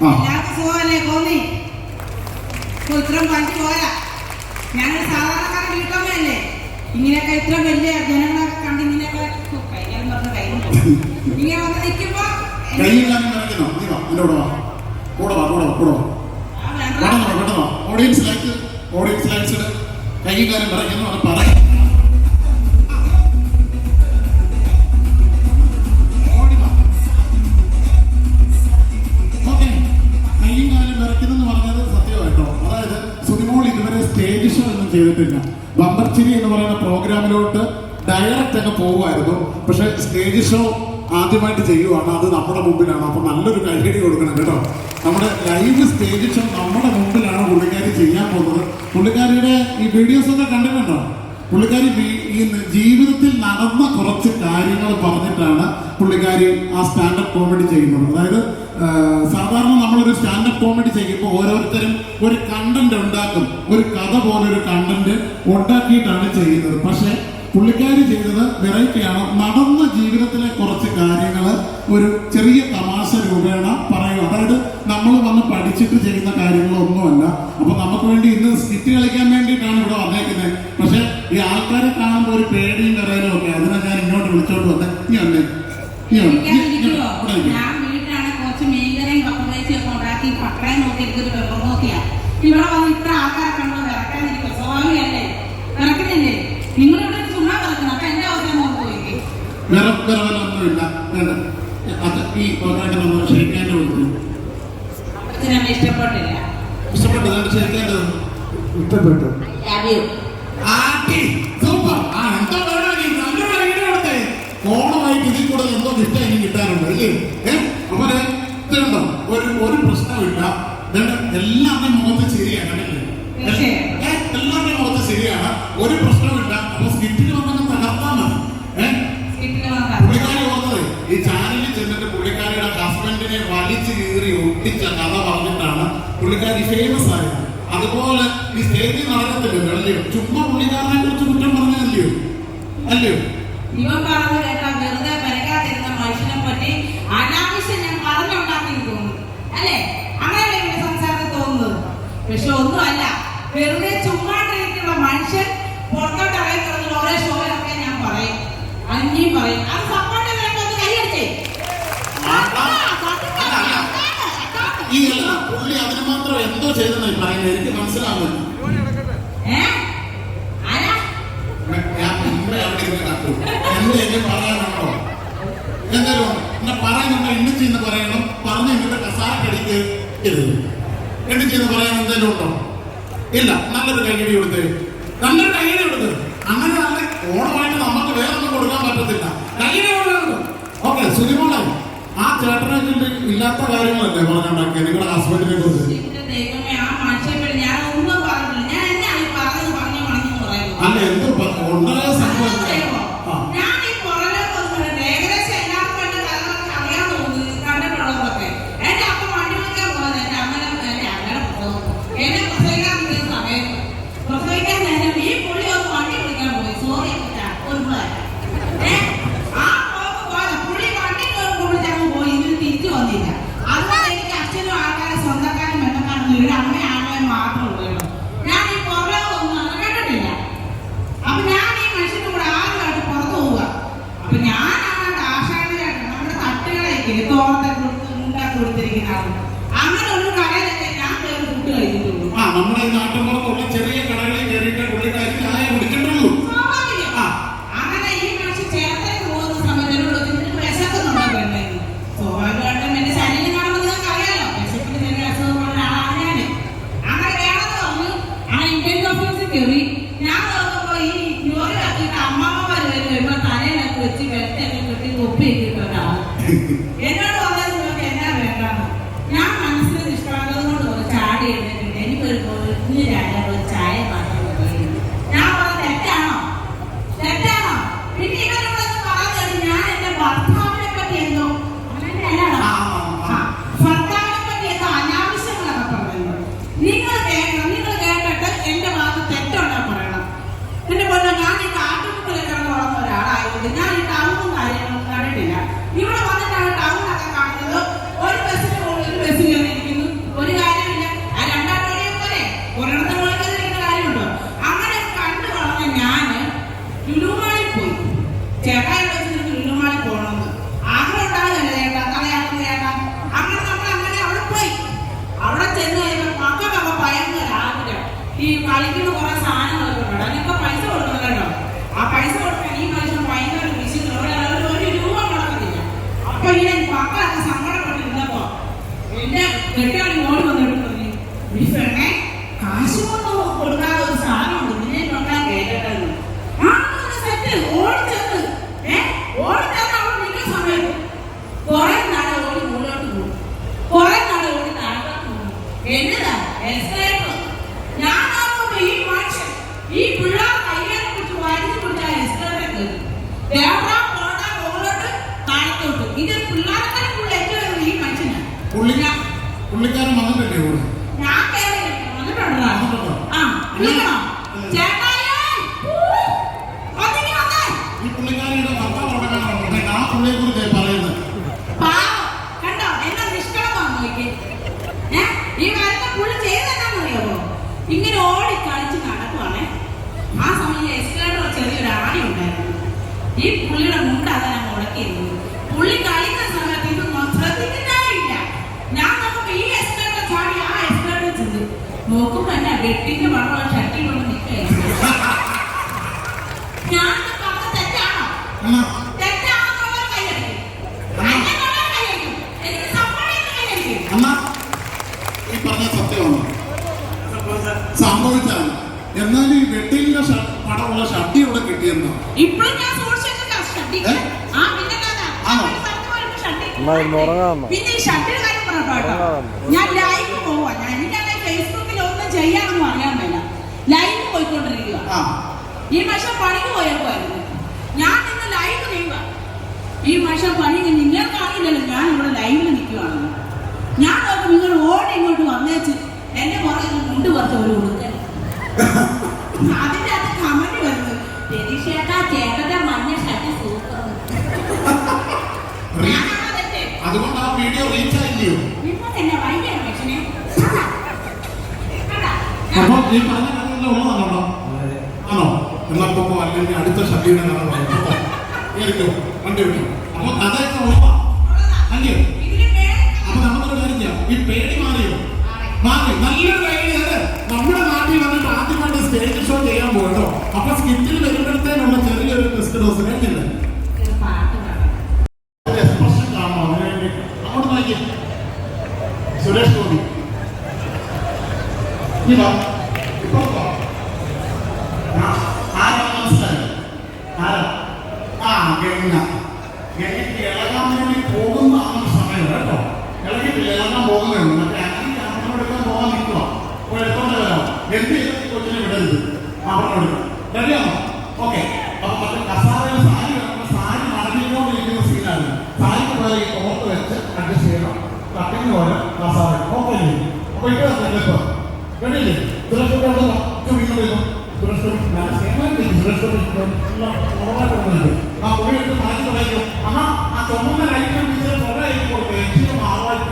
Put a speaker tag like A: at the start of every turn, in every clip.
A: എല്ലാവർക്കും സുഖമല്ലേ കോന്നി ഇപ്പൊ ഇത്രയും പഞ്ച് പോരാ ഞങ്ങൾ സാധാരണക്കാരുടെ വീട്ടമ്മയല്ലേ ഇങ്ങനെയൊക്കെ ഇത്ര വലിയ ജനങ്ങളൊക്കെ കണ്ട് ഇങ്ങനെയൊക്കെ ഹോ, കൈകാലം പറഞ്ഞ കൈ ഇങ്ങനെ വന്ന് നിൽക്കുമ്പോ
B: കയ്യില്ലാതെ നിറയ്ക്കുന്നോ നീ വാ എന്റെ കൂടെ വാ. കൂടെ ചെയ്തിട്ടില്ല. ബമ്പർച്ചിരി എന്ന് പറയുന്ന പ്രോഗ്രാമിലോട്ട് ഡയറക്റ്റ് അങ്ങ് പോകുമായിരുന്നു. പക്ഷെ സ്റ്റേജ് ഷോ ആദ്യമായിട്ട് ചെയ്യുവാണ്. അത് നമ്മുടെ മുമ്പിലാണ്. അപ്പൊ നല്ലൊരു കൈയടി കൊടുക്കണം കേട്ടോ. നമ്മുടെ ലൈവ് സ്റ്റേജ് ഷോ നമ്മുടെ മുമ്പിലാണ് പുള്ളിക്കാരി ചെയ്യാൻ പോകുന്നത്. പുള്ളിക്കാരിയുടെ ഈ വീഡിയോസ് ഒക്കെ കണ്ടിട്ടുണ്ടോ? പുള്ളിക്കാരി ഈ ജീവിതത്തിൽ നടന്ന കുറച്ച് കാര്യങ്ങൾ പറഞ്ഞിട്ടാണ് പുള്ളിക്കാരി ആ സ്റ്റാൻഡപ്പ് കോമഡി ചെയ്യുന്നത്. അതായത് സാധാരണ നമ്മളൊരു സ്റ്റാൻഡപ്പ് കോമഡി ചെയ്യുമ്പോൾ ഓരോരുത്തരും ഒരു കണ്ടന്റ് ഉണ്ടാക്കും. ഒരു കഥ പോലൊരു ഒരു കണ്ടന്റ് ഉണ്ടാക്കിയിട്ടാണ് ചെയ്യുന്നത്. പക്ഷെ പുള്ളിക്കാരി ചെയ്തത് വെറൈറ്റിയാണ്. നടന്ന ജീവിതത്തിലെ കുറച്ച് കാര്യങ്ങൾ ഒരു ചെറിയ തമാശ രൂപേണ പറയുക. അതായത് നമ്മൾ വന്ന് പഠിച്ചിട്ട് ചെയ്യുന്ന കാര്യങ്ങളൊന്നുമല്ല. അപ്പൊ നമുക്ക് വേണ്ടി ഇന്ന് സ്കിറ്റ് കളിക്കാൻ വേണ്ടിയിട്ടാണ് ഇവിടെ വന്നേക്കുന്നത്. പക്ഷെ ഈ ആൾക്കാരെ കാണുമ്പോൾ ഒരു പേടിയും കരയിലും ഒക്കെ. അതിനെ ഞാൻ ഇങ്ങോട്ട് വിളിച്ചോണ്ട് വന്നേ. നീ വന്നേ. നീ വന്നേ.
A: ഇരിക്കാൻ
B: നീ- നീ
A: ഇരിക്കുവോ?
B: ഇവിടെ ഇരിക്ക്.
A: ഞാൻ വീട്ടിലാണ് കുറച്ച് മീൻകറിയും കപ്പകേച്ചിയും ഒക്കെ ഉണ്ടാക്കി പട്ടയം നോക്കി എനിക്കൊരു പെപ്പർ നോക്കിയാ ഇവിടെ വന്ന് ഇത്ര ആൾക്കാരെ കണ്ടോ വിറക്കാതിരിക്കും സ്വാമിയല്ലേ വിറക്കുന്നില്ലേ നിങ്ങളിവിടെ ചുമ്മാ വിറക്കണം അപ്പൊ എന്റെ അവസ്ഥ നോക്കി പോയി
B: വേറെ വേറെ വല്ല ഒന്നുമില്ല വേണ്ട അത് ഈ പ്രോഗ്രാമിന്റെ നമ്മൾ ക്ഷണിക്കാന്റെ കൊടുത്തു
A: ഇഷ്ടപ്പെട്ടില്ല.
B: ഇഷ്ടപ്പെട്ടത് ക്ഷണിക്കേണ്ടത്
C: ഇഷ്ടപ്പെട്ടു.
A: ലവ് യു
B: ആട്ടി സൂപ്പർ ആ എന്തോ വേണം? ഇനി? നല്ലൊരു idea കൊടുത്തേ. ഓണമായിട്ട് ഇതിൽ കൂടെ എന്തോ ഗിഫ്റ്റ് ഇനി കിട്ടാനുണ്ട് അല്ലേ? ഏ? അപ്പൊ ഇതുണ്ടോ? ഒരു ഒരു പ്രശ്നമില്ല എല്ലാവരുടെയും മുഖത്ത് ശരിയാണ് എല്ലാവരുടെയും മുഖത്ത് ശരിയാണ്. ഒരു പ്രശ്നമില്ല അപ്പൊ സ്കിറ്റിൽ ഒട്ടിച്ച കഥ പറഞ്ഞിട്ടാണ് പുള്ളിക്കാരി ഫേമസ് ആയത്. അതുപോലെ ഈ സ്റ്റേജിൽ നടക്കത്തില്ലല്ലോ അല്ലയോ ചുമ്മാ പുള്ളിക്കാരനെ കുറിച്ച് കുറ്റം പറഞ്ഞതല്ലയോ? അല്ലയോ?
A: പറഞ്ഞുണ്ടാക്കി തോന്നുന്നു. അല്ലേ? പക്ഷെ വെറുതെ ചുമ്മാണ്ടിരിക്കുന്ന മനുഷ്യൻ പുറത്തോട്ട് ഇറങ്ങി കിടന്നിട്ട് ഓരോ ഷോയിലൊക്കെ ഞാൻ പറയും അന്യം പറയും അത് സപ്പോർട്ട് ചെയ്തൊക്കെ കൈയടിച്ചേ
B: ഈ എല്ലാ പുള്ളി അതിന് മാത്രം എന്തോ പറയുന്നത് എനിക്ക് മനസ്സിലാവുന്നു എന്തായാലും എന്നെ പറയാനുണ്ടോ എണ്ണിച്ച് എന്ന് പറയണം. പറഞ്ഞു എന്നിട്ട് കസാരക്കടിക്ക് ഇരുന്നു എണ്ണിച്ച് എന്ന് പറയാൻ എന്തെങ്കിലും ഉണ്ടോ? ഇല്ല നല്ലൊരു കൈയടി കൊടുത്ത്. നല്ലൊരു കൈയടി കൊടുത്ത്. അങ്ങനെ നല്ല ഓണമായിട്ട് നമുക്ക് വേറെ ഒന്നും കൊടുക്കാൻ പറ്റത്തില്ല. കൈയടി കൊടുക്കുന്നു ഓക്കെ സുനിമോളെ ആ ചേട്ടനെ ഇല്ലാത്ത കാര്യങ്ങളല്ലേ പറഞ്ഞുണ്ടാക്കിയത് നിങ്ങളുടെ ഹസ്ബൻഡിനെ കുറിച്ച്.
A: ที่ด่านดาวใจ പഠിക്കുന്ന കുറെ സാധനങ്ങളൊക്കെ ഉണ്ട്? അതിനൊക്കെ പൈസ കൊടുക്കണം ആ പൈസ കൊടുക്കാൻ ഈ മനുഷ്യൻ ഭയങ്കര വിശുദ്ധ ഒരു രൂപ മുടക്കത്തില്ല അപ്പൊ ഇങ്ങനെ മക്കളൊക്കെ സങ്കടപ്പെട്ടിരുന്നപ്പോ എന്റെ കെട്ടിയാളി ഓടി വന്നിട്ട് പറഞ്ഞു "ഈ പെണ്ണെ കാശ് കൊണ്ട് കൊടുക്കാതെ ഒരു സാധനമുണ്ട് നിന്നെ കൊണ്ടാൻ കേട്ടിട്ടെന്ന് ആ സെറ്റ് ഓടി ചെന്ന് ഏ ഓടി ചെന്ന് അവൾ നിൽക്കുന്ന സമയത്ത് കുറെ നട ഓടി മുകളിലോട്ട് പോകും കുറെ നട ഓടി താഴോട്ട് പോകും എന്നതാ എസ്കലേറ്റർ ഞാൻ നോക്കുമ്പോ ഈ മനുഷ്യൻ ഈ പിള്ളേർ കയ്യേറെ പിടിച്ച് വലിച്ചു പിടിച്ച എസ്കലേറ്റർ കയറി ദേവറാ പോടാ മുകളിലോട്ട് താഴത്തോട്ട് ഇത് പിള്ളേരെ പുള്ളി ഏറ്റവും ഈ മനുഷ്യനാണ്
B: പുള്ളി പുള്ളിക്കാരൻ വന്നിട്ടില്ലേ ഇവിടെ
A: ഞാൻ കയറി വന്നിട്ടുണ്ടോ?
B: വന്നിട്ടുണ്ടോ?
A: ആ വിളിക്കണോ? ചേട്ടായി!
B: ഈ പുള്ളിക്കാരിയുടെ ഭർത്താവ് ആ പുള്ളിയെ കുറിച്ച് പറയുന്നത്.
A: ഇങ്ങനെ ഓടി കളിച്ച് നടക്കുവാണേ. ആ സമയം എസ്കലേറ്റർ ചെറിയൊരു ആടി ഉണ്ടായിരുന്നു. ഈ പുള്ളിയുടെ മുണ്ട് മുടക്കിയിരുന്നു മുടക്കിയിരുന്നത് പുള്ളി കളിക്കുന്ന സമയത്ത് ഇത് നോ- വെട്ടിന്റെ മണമുള്ള ഷട്ടിൽ കൊണ്ട് നിൽക്കുകയാണ് ഞാൻ പറഞ്ഞ തെറ്റാണോ
B: എന്നാ
A: തെറ്റാണെന്നുള്ളത് കൈയടിക്കും. അന്യനുള്ളത് കൈയടിക്കും. എനിക്ക് സമ്മതം കൈയടിക്കും.
B: എന്നാ ഈ പറഞ്ഞ സത്യമാണ് സംഭവിച്ചാണ് എന്നാൽ ഈ വെട്ടിലിന്റെ പടമുള്ള ഷട്ടി ഇവിടെ കിട്ടിയെന്നോ
A: ഇപ്പഴും ഞാൻ സൂക്ഷിച്ചിട്ടുണ്ട് ആ ഷട്ടിൽ.
B: ഏ?
A: ആ, ഷട്ടിൽ.
C: എന്നാ ഇന്ന്
A: പിന്നെ ഈ ഷട്ടിൽ കാര്യം പറഞ്ഞോ ഞാൻ ലൈവ് ഈ മനുഷ്യൻ പണിക്ക് പോയപ്പോയിരുന്നു ഞാൻ ഇന്ന് ലൈവ് നീങ്ങ ഈ മനുഷ്യൻ പണിക്ക് നിങ്ങൾക്ക് അറിയില്ലല്ലോ ഞാൻ ഇവിടെ ലൈവിൽ നിൽക്കുവാണെന്ന് ഞാൻ നോക്കും നിങ്ങൾ ഓടി ഇങ്ങോട്ട് വന്നേച്ച് എന്റെ പുറകെ മുണ്ട് പുറത്ത് ഒരു കൊടുക്കൽ അതിന്റെ അത് കമന്റ് വരുന്നത് രതീഷേട്ടാ ചേട്ടന്റെ മഞ്ഞ ഷർട്ട് സൂപ്പർ?
B: അതുകൊണ്ട് ആ വീഡിയോ റീച്ച് ആയില്ലയോ?
A: നിങ്ങൾ തന്നെ വൈകിയാണ് മനുഷ്യനെ. കണ്ടാ? കണ്ടാ?
B: അപ്പൊ ഈ പറഞ്ഞ കാര്യമെല്ലാം ഉള്ളതാണോ ആണോ എന്നാ അല്ലെങ്കിൽ അടുത്ത ശബ്ദിയുടെ നാളെ കേൾക്കോ വണ്ടി വിട്ടു അപ്പൊ അതായത് ഉറപ്പാ അല്ലയോ അപ്പൊ നമുക്കൊരു കാര്യം ഈ പേടി മാറിയോ? മാറി. നല്ലൊരു അത് നമ്മുടെ നാട്ടിൽ വന്നിട്ട് ആദ്യമായിട്ട് സ്റ്റേജ് ഷോ ചെയ്യാൻ പോകട്ടോ അപ്പൊ സ്കിറ്റിൽ വരുമ്പോഴത്തേനുള്ള ആ എനിക്ക് ഇളകാൻ വേണ്ടി പോകുന്ന ആ സമയം കേട്ടോ. ഇളകിയിട്ടില്ല ഇളകാൻ പോകുന്നുണ്ട്. മറ്റേ അങ്ങനെ ക്യാമറ എടുക്കാൻ പോകാൻ നിൽക്കുക അപ്പോൾ എടുത്തോണ്ട് വരാം. എന്ത് ചെയ്ത് കൊച്ചിനെ വിടരുത്. അവിടെ എടുക്കാം റെഡിയാണോ ഓക്കെ. അപ്പൊ മറ്റേ കസാരയിൽ സാരി കിടക്കുമ്പോൾ സാരി മടങ്ങിക്കൊണ്ടിരിക്കുന്ന സീനാണ് സാരിക്ക് പോലെ ഈ വെച്ച് അഡ്ജസ്റ്റ് ചെയ്യണം. കട്ടിങ് പോലെ കസാര ഓക്കെ അപ്പൊ ഇവിടെ റെഡിയല്ലേ സുരക്ഷ സുരക്ഷ ഞാൻ സേവനം സുരക്ഷ ആ പുള്ളി എടുത്ത് മാറ്റി തുടങ്ങിയോ അമ്മ ആ ചുമന്ന ലൈറ്റ് പുറകെ കൊടുക്കും എച്ചിയും ആവായിട്ട്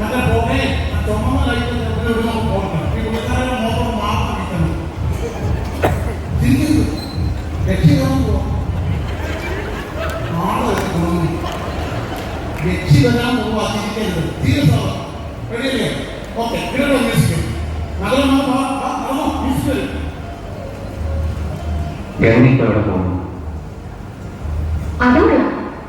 B: മറ്റേ പുറകെ ആ
D: ഗവനിപ്പ് എവിടെ പോകുന്നു?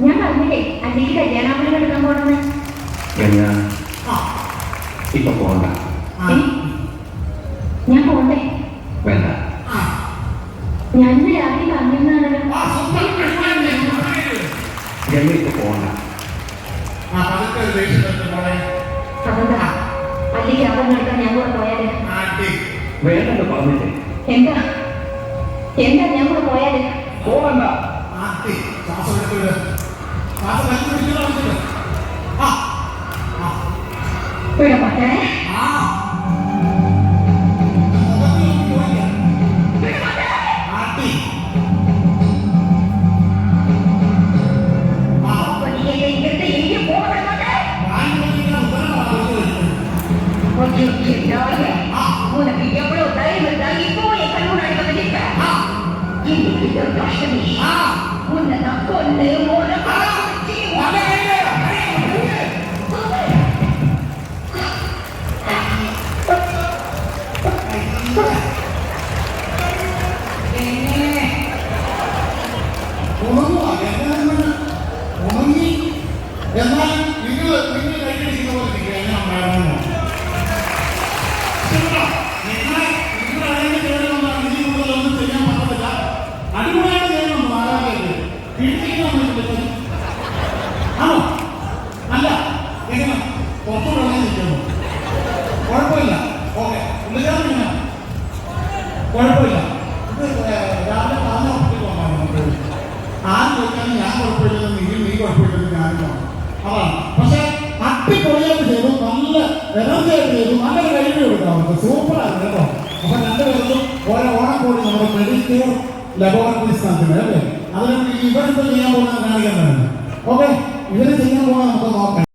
E: ഞാൻ പറഞ്ഞില്ലേ അല്ലെങ്കിൽ കല്യാണാമണി എടുക്കാൻ പോണെന്ന്.
D: എന്ന്?
B: ആ.
D: ഇപ്പൊ പോകണ്ട
E: ഞാൻ പോണ്ടേ
D: വേണ്ട.
E: ഇന്ന് പറഞ്ഞിരുന്നാണല്ലോ
D: ഇപ്പൊ പോകണ്ട
E: അതെന്താ? അല്ലെങ്കിൽ അവിടെ നടക്കാൻ ഞാൻ കൂടെ പോയാൽ?
B: ആട്ടി
D: വേണ്ടെന്ന് പറഞ്ഞില്ലേ?
E: എന്താ? എന്താ ഞാൻ കൂടെ പോയാൽ
D: പോകണ്ട
B: ശ്വാസം എടുത്ത് വിട് ശ്വാസം പിടിക്കുന്ന ആ. ആ.
E: ഇവിടെ പറ്റേ
B: ആ. പക്ഷെ അപ്പി അതാണ് പക്ഷെ അടിപൊളിയായിട്ട് ചെയ്തു നല്ല എനർജി ആയിട്ട് ചെയ്തു നല്ലൊരു കഴിഞ്ഞു കൊടുക്കാം അവർക്ക് സൂപ്പറാണ് കേട്ടോ അപ്പൊ രണ്ടുപേർക്കും ഓരോ കൂടി നമ്മുടെ മെഡിക്കൽ ലബോറട്ടറി സ്ഥാനത്തിന് അല്ലേ അതിന് ഇവരെന്ത് ചെയ്യാൻ പോകുന്ന കാണിക്കാൻ ഓക്കെ ഇവർ ചെയ്യാൻ പോകുന്നത് നമുക്ക് നോക്കാം